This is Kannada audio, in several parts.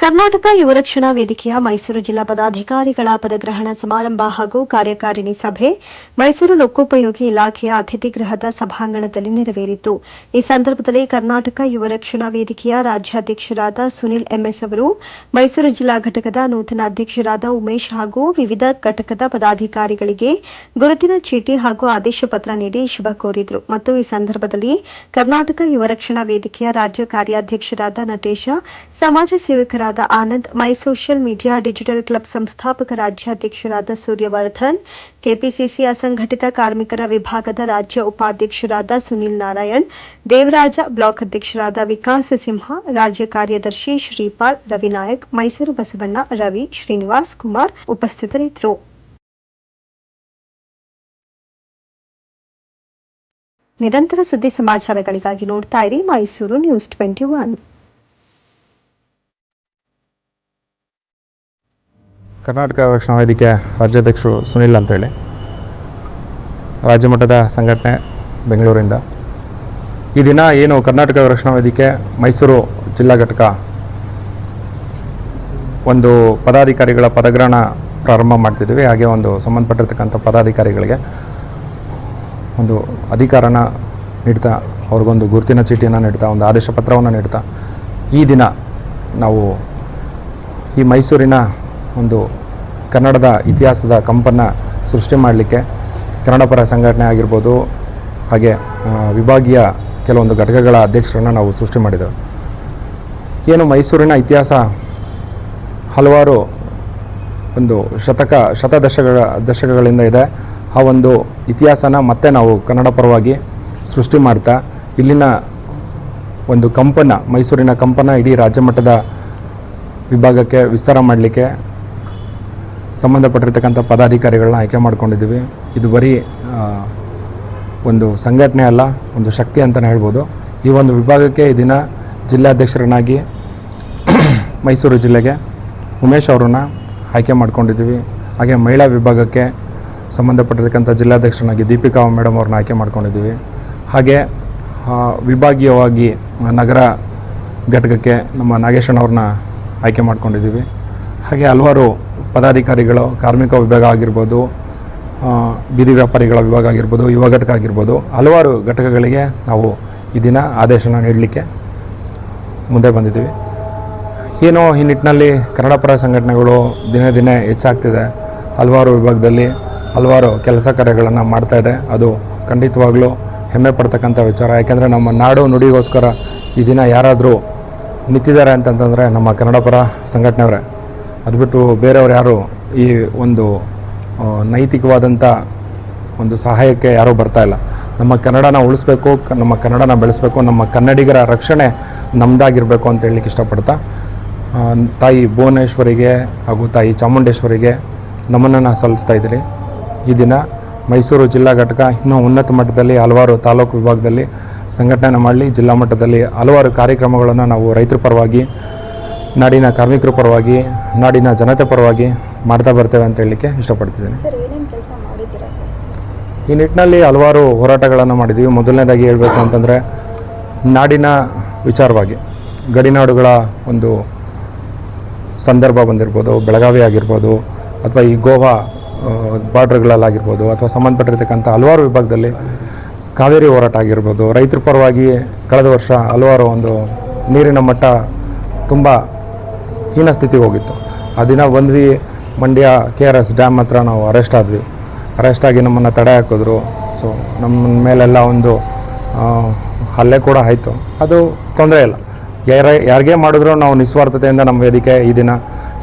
ಕರ್ನಾಟಕ ಯುವ ರಕ್ಷಣಾ ವೇದಿಕೆಯ ಮೈಸೂರು ಜಿಲ್ಲಾ ಪದಾಧಿಕಾರಿಗಳ ಪದಗ್ರಹಣ ಸಮಾರಂಭ ಹಾಗೂ ಕಾರ್ಯಕಾರಿಣಿ ಸಭೆ ಮೈಸೂರು ಲೋಕೋಪಯೋಗಿ ಇಲಾಖೆಯ ಅತಿಥಿ ಗೃಹದ ಸಭಾಂಗಣದಲ್ಲಿ ನೆರವೇರಿತು. ಈ ಸಂದರ್ಭದಲ್ಲಿ ಕರ್ನಾಟಕ ಯುವ ರಕ್ಷಣಾ ವೇದಿಕೆಯ ರಾಜ್ಯಾಧ್ಯಕ್ಷರಾದ ಸುನಿಲ್ ಎಂಎಸ್ ಅವರು, ಮೈಸೂರು ಜಿಲ್ಲಾ ಘಟಕದ ನೂತನ ಅಧ್ಯಕ್ಷರಾದ ಉಮೇಶ್ ಹಾಗೂ ವಿವಿಧ ಘಟಕದ ಪದಾಧಿಕಾರಿಗಳಿಗೆ ಗುರುತಿನ ಚೀಟಿ ಹಾಗೂ ಆದೇಶ ಪತ್ರ ನೀಡಿ ಶುಭ ಕೋರಿದರು. ಮತ್ತು ಈ ಸಂದರ್ಭದಲ್ಲಿ ಕರ್ನಾಟಕ ಯುವ ರಕ್ಷಣಾ ವೇದಿಕೆಯ ರಾಜ್ಯ ಕಾರ್ಯಾಧ್ಯಕ್ಷರಾದ ನಟೇಶ, ಸಮಾಜ ಸೇವಕರಾದ Anand, my social media digital club ಸಂಸ್ಥಾಪಕ ರಾಜ್ಯಾಧ್ಯಕ್ಷರಾದ ಸೂರ್ಯವರ್ಧನ್, ಕೆಪಿಸಿಸಿ ಅಸಂಘಟಿತ ಕಾರ್ಮಿಕರ ವಿಭಾಗದ ರಾಜ್ಯ ಉಪಾಧ್ಯಕ್ಷರಾದ ಸುನಿಲ್ ನಾರಾಯಣ್, ದೇವರಾಜ ಬ್ಲಾಕ್ ಅಧ್ಯಕ್ಷರಾದ ವಿಕಾಸ ಸಿಂಹ, ರಾಜ್ಯ ಕಾರ್ಯದರ್ಶಿ ಶ್ರೀಪಾಲ್ ರವಿನಾಯಕ್, ಮೈಸೂರು ಬಸವಣ್ಣ ರವಿ, ಶ್ರೀನಿವಾಸ್ ಕುಮಾರ್ ಉಪಸ್ಥಿತರಿದ್ದರು. ನಿರಂತರ ಸುದ್ದಿ ಸಮಾಚಾರಗಳಿಗಾಗಿ ನೋಡ್ತಾ ಇರಿ Mysuru news twenty one. Karnataka Rakshana Vedike ರಾಜ್ಯಾಧ್ಯಕ್ಷರು ಸುನಿಲ್ ಅಂತೇಳಿ. ರಾಜ್ಯಮಟ್ಟದ ಸಂಘಟನೆ ಬೆಂಗಳೂರಿಂದ. ಈ ದಿನ ಏನು ಕರ್ನಾಟಕ ರಕ್ಷಣಾ ವೇದಿಕೆ ಮೈಸೂರು ಜಿಲ್ಲಾ ಘಟಕ ಒಂದು ಪದಾಧಿಕಾರಿಗಳ ಪದಗ್ರಹಣ ಪ್ರಾರಂಭ ಮಾಡ್ತಿದ್ದೀವಿ. ಹಾಗೆ ಒಂದು ಸಂಬಂಧಪಟ್ಟಿರ್ತಕ್ಕಂಥ ಪದಾಧಿಕಾರಿಗಳಿಗೆ ಒಂದು ಅಧಿಕಾರನ ನೀಡ್ತಾ, ಅವ್ರಿಗೊಂದು ಗುರುತಿನ ಚೀಟಿಯನ್ನು ನೀಡ್ತಾ, ಒಂದು ಆದೇಶ ಪತ್ರವನ್ನು ನೀಡ್ತಾ ಈ ದಿನ ನಾವು ಈ ಮೈಸೂರಿನ ಒಂದು ಕನ್ನಡದ ಇತಿಹಾಸದ ಕಂಪನ್ನು ಸೃಷ್ಟಿ ಮಾಡಲಿಕ್ಕೆ ಕನ್ನಡ ಪರ ಸಂಘಟನೆ ಆಗಿರ್ಬೋದು, ಹಾಗೆ ವಿಭಾಗೀಯ ಕೆಲವೊಂದು ಘಟಕಗಳ ಅಧ್ಯಕ್ಷರನ್ನು ನಾವು ಸೃಷ್ಟಿ ಮಾಡಿದೆವು. ಏನು ಮೈಸೂರಿನ ಇತಿಹಾಸ ಹಲವಾರು ಒಂದು ಶತಕ, ಶತದಶಕಗಳ, ದಶಕಗಳಿಂದ ಇದೆ. ಆ ಒಂದು ಇತಿಹಾಸನ ಮತ್ತೆ ನಾವು ಕನ್ನಡ ಪರವಾಗಿ ಸೃಷ್ಟಿ ಮಾಡ್ತಾ, ಇಲ್ಲಿನ ಒಂದು ಕಂಪನ ಮೈಸೂರಿನ ಕಂಪನ ಇಡೀ ರಾಜ್ಯ ಮಟ್ಟದ ವಿಭಾಗಕ್ಕೆ ವಿಸ್ತಾರ ಮಾಡಲಿಕ್ಕೆ ಸಂಬಂಧಪಟ್ಟಿರ್ತಕ್ಕಂಥ ಪದಾಧಿಕಾರಿಗಳನ್ನ ಆಯ್ಕೆ ಮಾಡ್ಕೊಂಡಿದ್ದೀವಿ. ಇದು ಬರೀ ಒಂದು ಸಂಘಟನೆ ಅಲ್ಲ, ಒಂದು ಶಕ್ತಿ ಅಂತಲೇ ಹೇಳ್ಬೋದು. ಈ ಒಂದು ವಿಭಾಗಕ್ಕೆ ಈ ದಿನ ಜಿಲ್ಲಾಧ್ಯಕ್ಷರನ್ನಾಗಿ ಮೈಸೂರು ಜಿಲ್ಲೆಗೆ ಉಮೇಶ್ ಅವರನ್ನ ಆಯ್ಕೆ ಮಾಡ್ಕೊಂಡಿದ್ದೀವಿ. ಹಾಗೆ ಮಹಿಳಾ ವಿಭಾಗಕ್ಕೆ ಸಂಬಂಧಪಟ್ಟಿರ್ತಕ್ಕಂಥ ಜಿಲ್ಲಾಧ್ಯಕ್ಷರನ್ನಾಗಿ ದೀಪಿಕಾ ಮೇಡಮ್ ಅವ್ರನ್ನ ಆಯ್ಕೆ ಮಾಡ್ಕೊಂಡಿದ್ದೀವಿ. ಹಾಗೆ ವಿಭಾಗೀಯವಾಗಿ ನಗರ ಘಟಕಕ್ಕೆ ನಮ್ಮ ನಾಗೇಶಣ್ಣವ್ರನ್ನ ಆಯ್ಕೆ ಮಾಡ್ಕೊಂಡಿದ್ದೀವಿ. ಹಾಗೆ ಹಲವಾರು ಪದಾಧಿಕಾರಿಗಳು, ಕಾರ್ಮಿಕ ವಿಭಾಗ ಆಗಿರ್ಬೋದು ಬೀದಿ ವ್ಯಾಪಾರಿಗಳ ವಿಭಾಗ ಆಗಿರ್ಬೋದು, ಯುವ ಘಟಕ ಆಗಿರ್ಬೋದು, ಹಲವಾರು ಘಟಕಗಳಿಗೆ ನಾವು ಈ ದಿನ ಆದೇಶನ ನೀಡಲಿಕ್ಕೆ ಮುಂದೆ ಬಂದಿದ್ದೀವಿ. ಏನೋ ಈ ನಿಟ್ಟಿನಲ್ಲಿ ಕನ್ನಡ ಪರ ಸಂಘಟನೆಗಳು ದಿನೇ ದಿನೇ ಹೆಚ್ಚಾಗ್ತಿದೆ. ಹಲವಾರು ವಿಭಾಗದಲ್ಲಿ ಹಲವಾರು ಕೆಲಸ ಕಾರ್ಯಗಳನ್ನು ಮಾಡ್ತಾ ಇದೆ. ಅದು ಖಂಡಿತವಾಗ್ಲೂ ಹೆಮ್ಮೆ ಪಡ್ತಕ್ಕಂಥ ವಿಚಾರ. ಯಾಕೆಂದರೆ ನಮ್ಮ ನಾಡು ನುಡಿಗೋಸ್ಕರ ಈ ದಿನ ಯಾರಾದರೂ ನಿಂತಿದ್ದಾರೆ ಅಂತಂತಂದರೆ ನಮ್ಮ ಕನ್ನಡ ಪರ ಸಂಘಟನೆಯವರೇ. ಅದು ಬಿಟ್ಟು ಬೇರೆಯವ್ರು ಯಾರು ಈ ಒಂದು ನೈತಿಕವಾದಂಥ ಒಂದು ಸಹಾಯಕ್ಕೆ ಯಾರೂ ಬರ್ತಾ ಇಲ್ಲ. ನಮ್ಮ ಕನ್ನಡನ ಉಳಿಸ್ಬೇಕು ನಮ್ಮ ಕನ್ನಡನ ಬೆಳೆಸಬೇಕು, ನಮ್ಮ ಕನ್ನಡಿಗರ ರಕ್ಷಣೆ ನಮ್ಮದಾಗಿರಬೇಕು ಅಂತ ಹೇಳಲಿಕ್ಕೆ ಇಷ್ಟಪಡ್ತಾ ತಾಯಿ ಭುವನೇಶ್ವರಿಗೆ ಹಾಗೂ ತಾಯಿ ಚಾಮುಂಡೇಶ್ವರಿಗೆ ನಮನನ್ನು ಸಲ್ಲಿಸ್ತಾ ಇದ್ದೀರಿ ಈ ದಿನ ಮೈಸೂರು ಜಿಲ್ಲಾ ಘಟಕ ಇನ್ನೂ ಉನ್ನತ ಮಟ್ಟದಲ್ಲಿ ಹಲವಾರು ತಾಲೂಕು ವಿಭಾಗದಲ್ಲಿ ಸಂಘಟನೆ ಮಾಡಲಿ ಜಿಲ್ಲಾ ಮಟ್ಟದಲ್ಲಿ ಹಲವಾರು ಕಾರ್ಯಕ್ರಮಗಳನ್ನು ನಾವು ರೈತರ ಪರವಾಗಿ ನಾಡಿನ ಕಾರ್ಮಿಕರ ಪರವಾಗಿ ನಾಡಿನ ಜನತೆ ಪರವಾಗಿ ಮಾಡ್ತಾ ಬರ್ತೇವೆ ಅಂತ ಹೇಳಲಿಕ್ಕೆ ಇಷ್ಟಪಡ್ತಿದ್ದೀನಿ. ಈ ನಿಟ್ಟಿನಲ್ಲಿ ಹಲವಾರು ಹೋರಾಟಗಳನ್ನು ಮಾಡಿದ್ದೀವಿ. ಮೊದಲನೇದಾಗಿ ಹೇಳಬೇಕು ಅಂತಂದರೆ ನಾಡಿನ ವಿಚಾರವಾಗಿ ಗಡಿನಾಡುಗಳ ಒಂದು ಸಂದರ್ಭ ಬಂದಿರ್ಬೋದು ಬೆಳಗಾವಿ ಆಗಿರ್ಬೋದು ಅಥವಾ ಈ ಗೋವಾ ಬಾರ್ಡ್ರ್ಗಳಲ್ಲಾಗಿರ್ಬೋದು ಅಥವಾ ಸಂಬಂಧಪಟ್ಟಿರ್ತಕ್ಕಂಥ ಹಲವಾರು ವಿಭಾಗದಲ್ಲಿ ಕಾವೇರಿ ಹೋರಾಟ ಆಗಿರ್ಬೋದು. ರೈತರ ಪರವಾಗಿ ಕಳೆದ ವರ್ಷ ಹಲವಾರು ಒಂದು ನೀರಿನ ಮಟ್ಟ ತುಂಬ ಹೀನ ಸ್ಥಿತಿ ಹೋಗಿತ್ತು. ಆ ದಿನ ಬಂದ್ವಿ, Mandya K R S dam ಹತ್ರ ನಾವು ಅರೆಸ್ಟ್ ಆದ್ವಿ. ಅರೆಸ್ಟ್ ಆಗಿ ನಮ್ಮನ್ನು ತಡೆ ಹಾಕಿದ್ರು. ಸೊ ನಮ್ಮ ಮೇಲೆಲ್ಲ ಒಂದು ಹಲ್ಲೆ ಕೂಡ ಆಯಿತು. ಅದು ತೊಂದರೆ ಇಲ್ಲ. ಯಾರ, ಯಾರಿಗೇ ಮಾಡಿದ್ರು ನಾವು ನಿಸ್ವಾರ್ಥತೆಯಿಂದ ನಮ್ಮ ವೇದಿಕೆ ಈ ದಿನ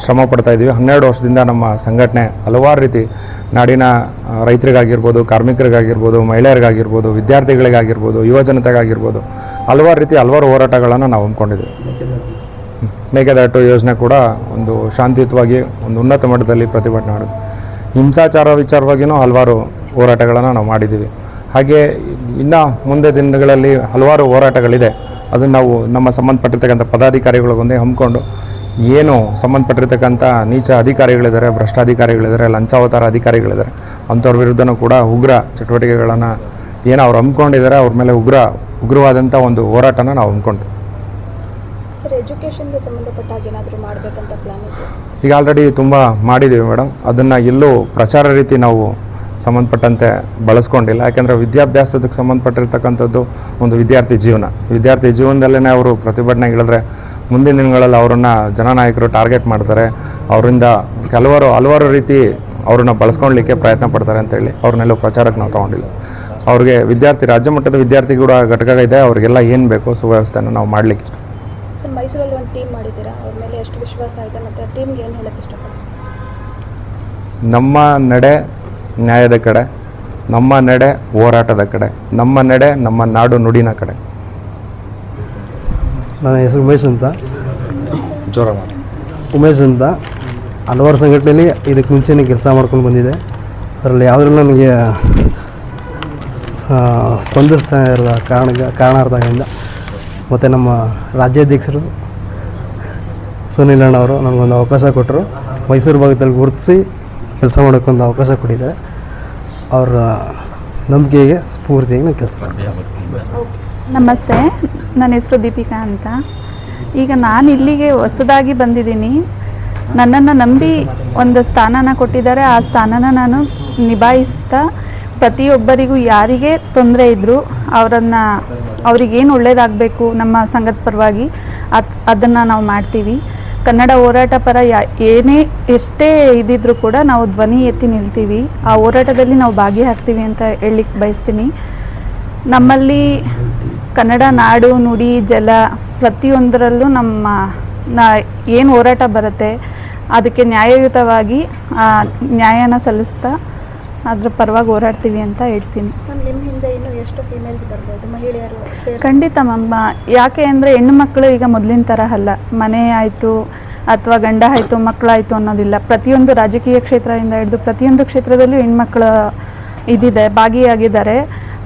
ಶ್ರಮ ಪಡ್ತಾ ಇದ್ದೀವಿ. ಹನ್ನೆರಡು ವರ್ಷದಿಂದ ನಮ್ಮ ಸಂಘಟನೆ ಹಲವಾರು ರೀತಿ ನಾಡಿನ ರೈತರಿಗಾಗಿರ್ಬೋದು, ಕಾರ್ಮಿಕರಿಗಾಗಿರ್ಬೋದು, ಮಹಿಳೆಯರಿಗಾಗಿರ್ಬೋದು, ವಿದ್ಯಾರ್ಥಿಗಳಿಗಾಗಿರ್ಬೋದು, ಯುವ ಜನತೆಗಾಗಿರ್ಬೋದು, ಹಲವಾರು ರೀತಿ ಹಲವಾರು ಹೋರಾಟಗಳನ್ನು ನಾವು ಹಮ್ಮಿಕೊಂಡಿದ್ದೀವಿ. ಮೇಕೆದಾಟು ಯೋಜನೆ ಕೂಡ ಒಂದು ಶಾಂತಿಯುತವಾಗಿ ಒಂದು ಉನ್ನತ ಮಟ್ಟದಲ್ಲಿ ಪ್ರತಿಭಟನೆ ಮಾಡೋದು ಹಿಂಸಾಚಾರ ವಿಚಾರವಾಗಿಯೂ ಹಲವಾರು ಹೋರಾಟಗಳನ್ನು ನಾವು ಮಾಡಿದ್ದೀವಿ. ಹಾಗೆ ಇನ್ನು ಮುಂದೆ ದಿನಗಳಲ್ಲಿ ಹಲವಾರು ಹೋರಾಟಗಳಿದೆ. ಅದನ್ನು ನಾವು ನಮ್ಮ ಸಂಬಂಧಪಟ್ಟಿರ್ತಕ್ಕಂಥ ಪದಾಧಿಕಾರಿಗಳಿಗೊಂದೇ ಹಮ್ಮಿಕೊಂಡು, ಏನು ಸಂಬಂಧಪಟ್ಟಿರ್ತಕ್ಕಂಥ ನೀಚ ಅಧಿಕಾರಿಗಳಿದ್ದಾರೆ, ಭ್ರಷ್ಟಾಧಿಕಾರಿಗಳಿದ್ದಾರೆ, ಲಂಚಾವತಾರ ಅಧಿಕಾರಿಗಳಿದ್ದಾರೆ, ಅಂಥವ್ರ ವಿರುದ್ಧನೂ ಕೂಡ ಉಗ್ರ ಚಟುವಟಿಕೆಗಳನ್ನು ಏನು ಅವ್ರು ಹಮ್ಮಿಕೊಂಡಿದ್ದಾರೆ, ಅವ್ರ ಮೇಲೆ ಉಗ್ರ, ಉಗ್ರವಾದಂಥ ಒಂದು ಹೋರಾಟನ ನಾವು ಹಮ್ಮಿಕೊಂಡು ಈಗ ಆಲ್ರೆಡಿ ತುಂಬ ಮಾಡಿದ್ದೀವಿ ಮೇಡಮ್ ಅದನ್ನು ಎಲ್ಲೂ ಪ್ರಚಾರ ರೀತಿ ನಾವು ಸಂಬಂಧಪಟ್ಟಂತೆ ಬಳಸ್ಕೊಂಡಿಲ್ಲ. ಯಾಕೆಂದರೆ ವಿದ್ಯಾಭ್ಯಾಸದಕ್ಕೆ ಸಂಬಂಧಪಟ್ಟಿರ್ತಕ್ಕಂಥದ್ದು ಒಂದು ವಿದ್ಯಾರ್ಥಿ ಜೀವನ. ವಿದ್ಯಾರ್ಥಿ ಜೀವನದಲ್ಲೇ ಅವರು ಪ್ರತಿಭಟನೆ ಇಳಿದ್ರೆ ಮುಂದಿನ ದಿನಗಳಲ್ಲಿ ಅವರನ್ನು ಜನನಾಯಕರು ಟಾರ್ಗೆಟ್ ಮಾಡ್ತಾರೆ. ಅವರಿಂದ ಕೆಲವರು ಹಲವಾರು ರೀತಿ ಅವ್ರನ್ನ ಬಳಸ್ಕೊಳ್ಲಿಕ್ಕೆ ಪ್ರಯತ್ನ ಪಡ್ತಾರೆ ಅಂತೇಳಿ ಅವ್ರನ್ನೆಲ್ಲೂ ಪ್ರಚಾರಕ್ಕೆ ನಾವು ತೊಗೊಂಡಿಲ್ಲ. ಅವ್ರಿಗೆ ವಿದ್ಯಾರ್ಥಿ, ರಾಜ್ಯ ಮಟ್ಟದ ವಿದ್ಯಾರ್ಥಿ ಕೂಡ ಘಟಕ ಇದೆ ಅವರಿಗೆಲ್ಲ ಏನು ಬೇಕೋ ಸುವ್ಯವಸ್ಥೆನ ನಾವು ಮಾಡಲಿಕ್ಕೆ ಮೈಸೂರಲ್ಲಿ ಒಂದು ಟೀಮ್ ಮಾಡಿದ್ದೀರಾ? ಅವ್ರ ಮೇಲೆ ಎಷ್ಟು ವಿಶ್ವಾಸ ಇದೆ ಮತ್ತು ಟೀಮ್ಗೆ ಏನು ಹೇಳಕ್ಕೆ ಇಷ್ಟಪಡ್ತೀರಾ? ನಮ್ಮ ನಡೆ ನ್ಯಾಯದ ಕಡೆ ನಮ್ಮ ನಡೆ ಹೋರಾಟದ ಕಡೆ ನಮ್ಮ ನಡೆ ನಮ್ಮ ನಾಡು ನುಡಿನ ಕಡೆ. ನನ್ನ ಹೆಸರು ಉಮೇಶ್ ಅಂತ. ಜೋರ ಮಾಡಿ. ಉಮೇಶ್ ಅಂತ. ಹಲವಾರು ಸಂಘಟನೆಯಲ್ಲಿ ಇದಕ್ಕೆ ಮುಂಚೆನೇ ಕೆಲಸ ಮಾಡ್ಕೊಂಡು ಬಂದಿದೆ ಅದರಲ್ಲಿ ಯಾವುದ್ರಲ್ಲಿ ನನಗೆ ಸ್ಪಂದಿಸ್ತಾ ಇರೋ ಕಾರಣ ಕಾರಣಾರ್ಥಗಳಿಂದ ಮತ್ತು ನಮ್ಮ ರಾಜ್ಯಾಧ್ಯಕ್ಷರು ಸುನಿಲ್ ಅಣ್ಣವರು ನನಗೊಂದು ಅವಕಾಶ ಕೊಟ್ಟರು. ಮೈಸೂರು ಭಾಗದಲ್ಲಿ ಗುರುತಿಸಿ ಕೆಲಸ ಮಾಡೋಕ್ಕೊಂದು ಅವಕಾಶ ಕೊಟ್ಟಿದ್ದಾರೆ. ಅವರ ನಂಬಿಕೆಗೆ ಸ್ಫೂರ್ತಿಯಾಗಿ ನಾನು ಕೆಲಸ ನಮಸ್ತೆ. ನನ್ನ ಹೆಸರು ದೀಪಿಕಾ ಅಂತ. ಈಗ ನಾನು ಇಲ್ಲಿಗೆ ಹೊಸದಾಗಿ ಬಂದಿದ್ದೀನಿ. ನನ್ನನ್ನು ನಂಬಿ ಒಂದು ಸ್ಥಾನನ ಕೊಟ್ಟಿದ್ದಾರೆ. ಆ ಸ್ಥಾನನ ನಾನು ನಿಭಾಯಿಸ್ತಾ ಪ್ರತಿಯೊಬ್ಬರಿಗೂ ಯಾರಿಗೆ ತೊಂದರೆ ಇದ್ದರೂ ಅವರನ್ನು ಅವ್ರಿಗೇನು ಒಳ್ಳೇದಾಗಬೇಕು ನಮ್ಮ ಸಂಘದ ಪರವಾಗಿ, ಅದ್, ಅದನ್ನು ನಾವು ಮಾಡ್ತೀವಿ. ಕನ್ನಡ ಹೋರಾಟ ಪರ ಯಾ, ಏನೇ, ಎಷ್ಟೇ ಇದ್ದಿದ್ರೂ ಕೂಡ ನಾವು ಧ್ವನಿ ಎತ್ತಿ ನಿಲ್ತೀವಿ. ಆ ಹೋರಾಟದಲ್ಲಿ ನಾವು ಭಾಗಿಯಾಗ್ತೀವಿ ಅಂತ ಹೇಳಲಿಕ್ಕೆ ಬಯಸ್ತೀನಿ. ನಮ್ಮಲ್ಲಿ ಕನ್ನಡ ನಾಡು, ನುಡಿ, ಜಲ ಪ್ರತಿಯೊಂದರಲ್ಲೂ ನಮ್ಮ ಏನು ಹೋರಾಟ ಬರುತ್ತೆ, ಅದಕ್ಕೆ ನ್ಯಾಯಯುತವಾಗಿ ನ್ಯಾಯನ ಸಲ್ಲಿಸ್ತಾ ಅದ್ರ ಪರವಾಗಿ ಹೋರಾಡ್ತೀವಿ ಅಂತ ಹೇಳ್ತೀನಿ. ಮ್ಯಾಮ್ ನಿಮ್ಮ ಹಿಂದೆ ಇನ್ನೂ ಎಷ್ಟು ಫೀಮೇಲ್ಸ್ ಬರ್ಬೋದು? ಮಹಿಳೆಯರು ಸೇರಿ ಖಂಡಿತ ಮಮ್ಮ ಯಾಕೆ ಅಂದರೆ ಹೆಣ್ಣು ಮಕ್ಕಳು ಈಗ ಮೊದಲಿನ ಥರ ಅಲ್ಲ. ಮನೆ ಆಯಿತು ಅಥವಾ ಗಂಡ ಆಯಿತು ಮಕ್ಕಳಾಯಿತು ಅನ್ನೋದಿಲ್ಲ. ಪ್ರತಿಯೊಂದು ರಾಜಕೀಯ ಕ್ಷೇತ್ರದಿಂದ ಹಿಡಿದು ಪ್ರತಿಯೊಂದು ಕ್ಷೇತ್ರದಲ್ಲೂ ಹೆಣ್ಮಕ್ಳು ಇದಿದೆ ಭಾಗಿಯಾಗಿದ್ದಾರೆ.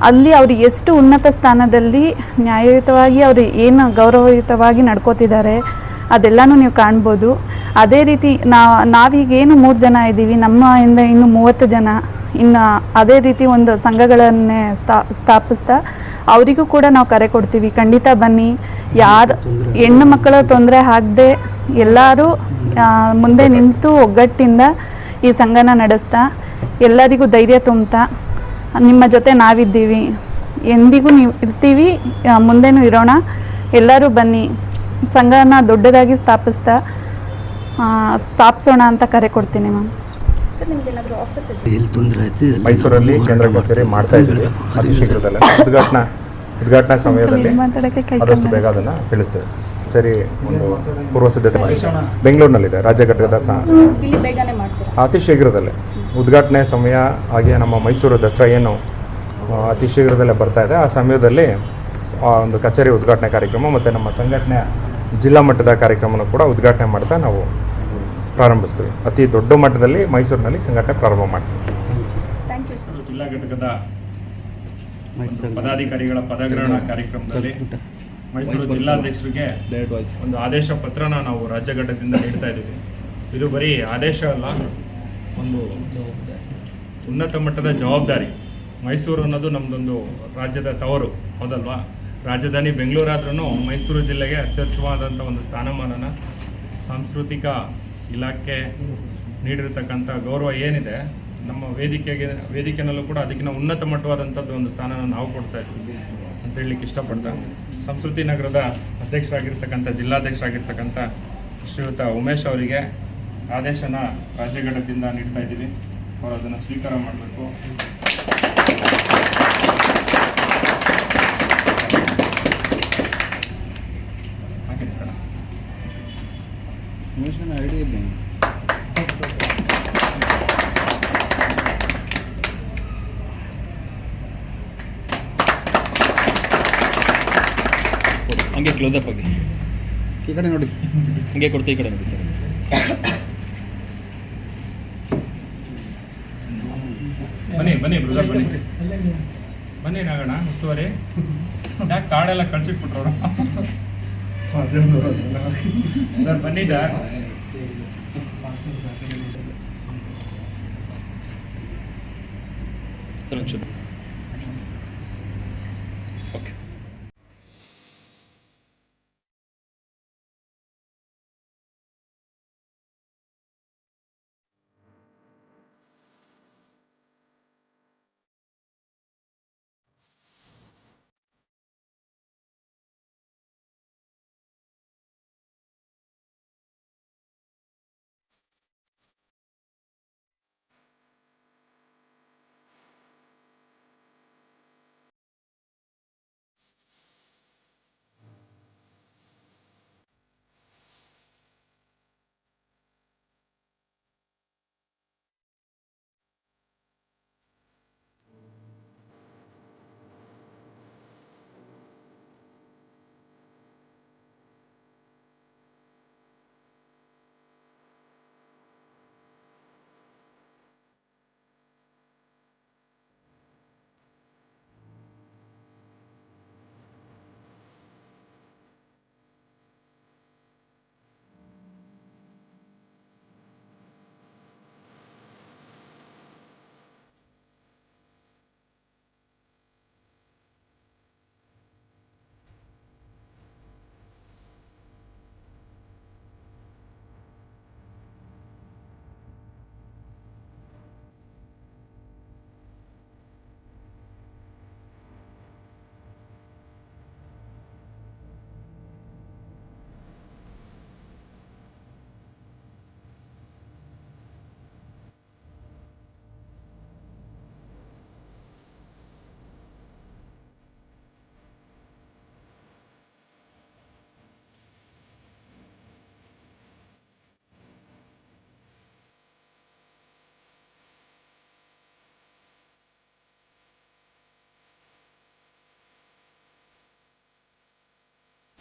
ಅಲ್ಲಿ ಅವರು ಎಷ್ಟು ಉನ್ನತ ಸ್ಥಾನದಲ್ಲಿ ನ್ಯಾಯಯುತವಾಗಿ ಅವರು ಏನು ಗೌರವಯುತವಾಗಿ ನಡ್ಕೋತಿದ್ದಾರೆ ಅದೆಲ್ಲನೂ ನೀವು ಕಾಣ್ಬೋದು. ಅದೇ ರೀತಿ ನಾವು ನಾವೀಗೇನು ಮೂರು ಜನ ಇದ್ದೀವಿ ನಮ್ಮಿಂದ ಇನ್ನು ಮೂವತ್ತು ಜನ ಇನ್ನು ಅದೇ ರೀತಿ ಒಂದು ಸಂಘಗಳನ್ನೇ ಸ್ಥಾ, ಸ್ಥಾಪಿಸ್ತಾ ಅವರಿಗೂ ಕೂಡ ನಾವು ಕರೆ ಕೊಡ್ತೀವಿ. ಖಂಡಿತ ಬನ್ನಿ. ಯಾರು ಹೆಣ್ಣು ಮಕ್ಕಳ ತೊಂದರೆ ಆಗದೆ ಎಲ್ಲರೂ ಮುಂದೆ ನಿಂತು ಒಗ್ಗಟ್ಟಿಂದ ಈ ಸಂಘನ ನಡೆಸ್ತಾ, ಎಲ್ಲರಿಗೂ ಧೈರ್ಯ ತುಂಬ್ತಾ, ನಿಮ್ಮ ಜೊತೆ ನಾವಿದ್ದೀವಿ. ಎಂದಿಗೂ ನೀವು ಇರ್ತೀವಿ ಮುಂದೆನೂ ಇರೋಣ. ಎಲ್ಲರೂ ಬನ್ನಿ. ಸಂಘನ ದೊಡ್ಡದಾಗಿ ಸ್ಥಾಪಿಸ್ತಾ ಸ್ಥಾಪಿಸೋಣ ಅಂತ ಕರೆ ಕೊಡ್ತೀನಿ ಮ್ಯಾಮ್. ಸರ್ ನಿಮ್ದು ಆಫೀಸ್ ಇದೆ ಎಲ್ಲಿ ತೊಂದರೆ ಆಯ್ತು ಮೈಸೂರಲ್ಲಿ ಕೇಂದ್ರ ಕಚೇರಿ ಮಾಡ್ತಾ ಇದ್ದೀವಿ ಅತಿ ಶೀಘ್ರದಲ್ಲೇ. ಉದ್ಘಾಟನಾ ಉದ್ಘಾಟನಾ ಸಮಯದಲ್ಲಿ ಆದಷ್ಟು ಬೇಗ ಅದನ್ನು ತಿಳಿಸ್ತೇವೆ. ಸರಿ ಒಂದು ಪೂರ್ವ ಸಿದ್ಧತೆ ಮಾಡಿ. ಬೆಂಗಳೂರಿನಲ್ಲಿದೆ ರಾಜ್ಯ ಘಟಕದ ಅತಿ ಶೀಘ್ರದಲ್ಲೇ. ಉದ್ಘಾಟನೆ ಸಮಯ ಹಾಗೆ ನಮ್ಮ ಮೈಸೂರು ದಸರಾ ಏನು ಅತಿ ಶೀಘ್ರದಲ್ಲೇ ಬರ್ತಾ ಇದೆ. ಆ ಸಮಯದಲ್ಲಿ ಆ ಒಂದು ಕಚೇರಿ ಉದ್ಘಾಟನೆ ಕಾರ್ಯಕ್ರಮ ಮತ್ತು ನಮ್ಮ ಸಂಘಟನೆ ಜಿಲ್ಲಾ ಮಟ್ಟದ ಕಾರ್ಯಕ್ರಮನ ಕೂಡ ಉದ್ಘಾಟನೆ ಮಾಡ್ತಾ ನಾವು ಪ್ರಾರಂಭಿಸ್ತೀವಿ. ಅತಿ ದೊಡ್ಡ ಮಟ್ಟದಲ್ಲಿ ಮೈಸೂರಿನಲ್ಲಿ ಸಂಘಟನೆ ಪ್ರಾರಂಭ ಮಾಡ್ತೀವಿ. ಥ್ಯಾಂಕ್ ಯು ಸರ್ ಜಿಲ್ಲಾ ಘಟಕದ ಪದಾಧಿಕಾರಿಗಳ ಪದಗ್ರಹಣ ಕಾರ್ಯಕ್ರಮದಲ್ಲಿ ಮೈಸೂರು ಜಿಲ್ಲಾಧ್ಯಕ್ಷರಿಗೆ ಒಂದು ಆದೇಶ ಪತ್ರನ ನಾವು ರಾಜ್ಯ ಘಟಕದಿಂದ ನೀಡ್ತಾ ಇದ್ದೀವಿ. ಇದು ಬರೀ ಆದೇಶ ಅಲ್ಲ ಒಂದು ಉನ್ನತ ಮಟ್ಟದ ಜವಾಬ್ದಾರಿ. ಮೈಸೂರು ಅನ್ನೋದು ನಮ್ಮದೊಂದು ರಾಜ್ಯದ ತವರು ಹೌದಲ್ವಾ? ರಾಜಧಾನಿ ಬೆಂಗಳೂರಾದ್ರೂ ಮೈಸೂರು ಜಿಲ್ಲೆಗೆ ಅತ್ಯುತ್ತಮವಾದಂಥ ಒಂದು ಸ್ಥಾನಮಾನನ ಸಾಂಸ್ಕೃತಿಕ ಇಲಾಖೆ ನೀಡಿರತಕ್ಕಂಥ ಗೌರವ ಏನಿದೆ, ನಮ್ಮ ವೇದಿಕೆಗೆ, ವೇದಿಕೆನಲ್ಲೂ ಕೂಡ ಅದಕ್ಕಿಂತ ಉನ್ನತ ಮಟ್ಟವಾದಂಥದ್ದು ಒಂದು ಸ್ಥಾನನ ನಾವು ಕೊಡ್ತಾ ಇದ್ದೀವಿ ಅಂತ ಹೇಳಲಿಕ್ಕೆ ಇಷ್ಟಪಡ್ತಾ ಸಂಸ್ಕೃತಿ ನಗರದ ಅಧ್ಯಕ್ಷರಾಗಿರ್ತಕ್ಕಂಥ, ಜಿಲ್ಲಾಧ್ಯಕ್ಷರಾಗಿರ್ತಕ್ಕಂಥ ಶ್ರೀಯುತ ಉಮೇಶ್ ಅವರಿಗೆ ಆದೇಶನ ರಾಜ್ಯ ಘಟಕದಿಂದ ನೀಡ್ತಾ ಇದ್ದೀವಿ. ಅವರು ಅದನ್ನು ಸ್ವೀಕಾರ ಮಾಡಬೇಕು ಹಾಗೆ ಕಣ ಐಡಿಯಾ ಇಲ್ಲ ಹಂಗೆ ಕ್ಲೋಸಪ್ ಆಗಿ. ಈ ಕಡೆ ನೋಡಿ. ಹಂಗೆ ಕೊಡ್ತೀವಿ ಈ ಕಡೆ ನೋಡಿ ಸರ್. ಬನ್ನಿ ಬನ್ನಿ ಬ್ರದರ್ ಬನ್ನಿ. ಬನ್ನಿ ನಾಗಣ್ಣ ಉಸ್ತುವಾರಿ ಯಾಕೆ ಕಾರ್ಡೆಲ್ಲ ಕಳ್ಸಿಟ್ಬಿಟ್ರವ್ರು ಬನ್ನಿ ಸರ್ ಸರ್